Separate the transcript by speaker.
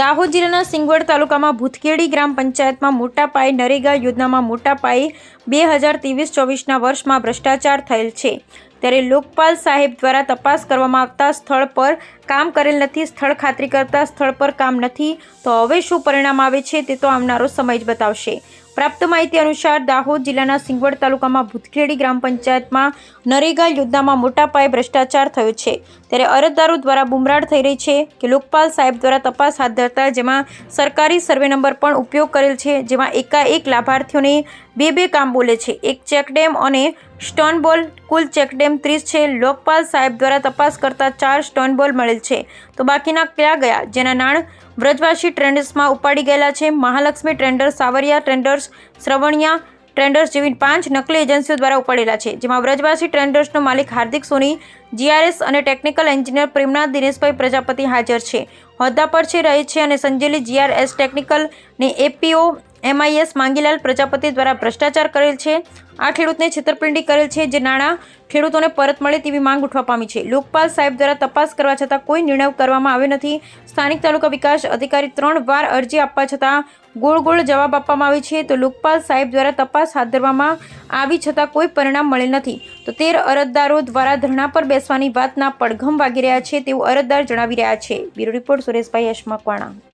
Speaker 1: દાહોદ જિલ્લાના સિંગવડ તાલુકામાં ભૂતખેડી ગ્રામ પંચાયતમાં મોટા પાયે નરેગા યોજનામાં મોટા પાયે બે હજાર ત્રેવીસ ચોવીસના વર્ષમાં ભ્રષ્ટાચાર થયેલ છે. ત્યારે લોકપાલ સાહેબ દ્વારા તપાસ કરવામાં આવતા સ્થળ પર કામ કરેલ નથી, સ્થળ ખાતરી કરતા સ્થળ પર કામ નથી. તો હવે શું પરિણામ આવે છે તે તો આવનારો સમય જ બતાવશે. પ્રાપ્ત માહિતી અનુસાર દાહોદ જિલ્લાના સિંગવડ તાલુકામાં ભૂતખેડી ગ્રામ પંચાયતમાં નરેગા યોજનામાં મોટા પાયે ભ્રષ્ટાચાર થયો છે. ત્યારે અરજદારો દ્વારા બુમરાડ થઈ રહી છે કે લોકપાલ સાહેબ દ્વારા તપાસ હાથ ધરતા જેમાં સરકારી સર્વે નંબર પણ ઉપયોગ કરેલ છે, જેમાં એકાએક લાભાર્થીઓને બે બે કામ બોલે છે. એક ચેકડેમ અને સ્ટોનબોલ, કુલ ચેકડેમ ત્રીસ છે. લોકપાલ સાહેબ દ્વારા તપાસ કરતા ચાર સ્ટોનબોલ મળેલ છે. તો બાકીના ક્યાં ગયા? જેના નાણ વ્રજવાસી ટ્રેન્ડર્સમાં ઉપાડી ગયેલા છે. મહાલક્ષ્મી ટ્રેન્ડર્સ, સાવરિયા ટ્રેન્ડર્સ, શ્રવણિયા ટ્રેન્ડર્સ જેવી પાંચ નકલી એજન્સીઓ દ્વારા ઉપાડેલા છે. જેમાં વ્રજવાસી ટ્રેન્ડર્સનો માલિક હાર્દિક સોની, જીઆરએસ અને ટેકનિકલ એન્જિનિયર પ્રેમનાથ દિનેશભાઈ પ્રજાપતિ હાજર છે. હોદ્દા પર છે રહે છે અને સંજેલી જીઆરએસ ટેકનિકલ ને એપીઓ એમઆઈએસ માંગીલાલ પ્રજાપતિ દ્વારા ભ્રષ્ટાચાર કરેલ છે. આ ખેડૂતને છેતરપિંડી કરેલ છે જે નાણાં ખેડૂતોને પરત મળે તેવી માંગ ઉઠવા પામી છે. લોકપાલ સાહેબ દ્વારા તપાસ કરવા છતાં કોઈ નિર્ણય કરવામાં આવ્યો નથી. સ્થાનિક તાલુકા વિકાસ અધિકારી ત્રણ વાર અરજી આપવા છતાં ગોળ ગોળ જવાબ આપવામાં આવે છે. તો લોકપાલ સાહેબ દ્વારા તપાસ હાથ ધરવામાં આવી છતાં કોઈ પરિણામ મળેલ નથી. તો તેર અરજદારો દ્વારા ધરણા પર બેસવાની વાતના પડઘમ વાગી રહ્યા છે તેવું અરજદાર જણાવી રહ્યા છે. Bureau report Sureshbhai Yash Makwana